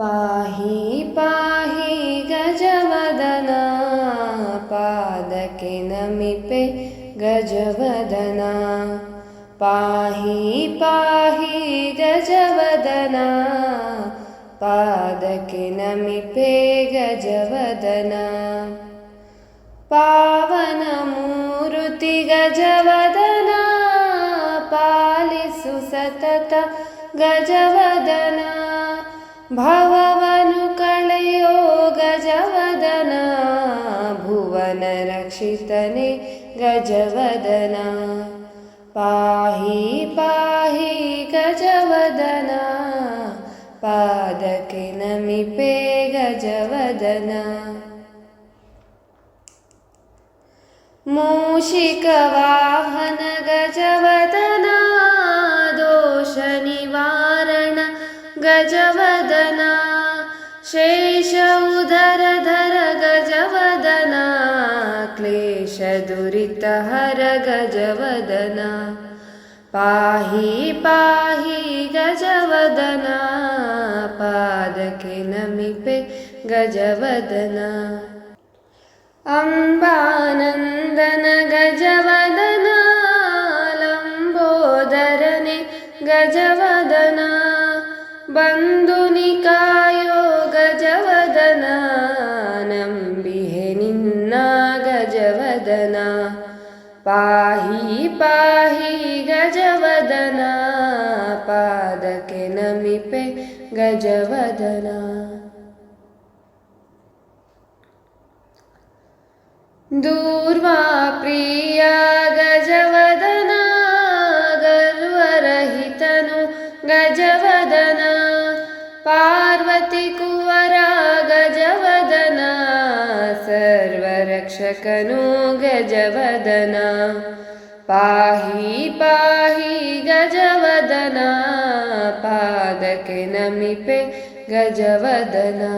पाहि पाहि गजवदना पादके नमिपे गजवदना। पाहि पाहि गजवदना पादके नमिपे गजवदना। पावनमूरुति गजवदना पालिसु सतत गजवदना भववनु कळयो गजवदना भुवनरक्षितने गजवदना। पाहि पाहि गजवदना पादके नमिपे गजवदना। मूषिकवाहन गजवदना गजवदना शेष उदरधर गजवदना क्लेशदुरितहर गजवदना पाहि पाहि गजवदना पादके नमिपे गजवदना। अम्बानन्दन गजवदना लम्बोदरने गजवदना बन्धुनिकायो गजवदना नम्बिहे निन्ना गजवदना पाहि पाहि गजवदना पादके नमिपे गजवदना। दूर्वा प्रिया गजवदना गर्वरहितनु गजवदना पार्वती कुवरा गजवदना सर्वरक्षकनु गजवदना पाहि पाहि गजवदना पादके नमिपे गजवदना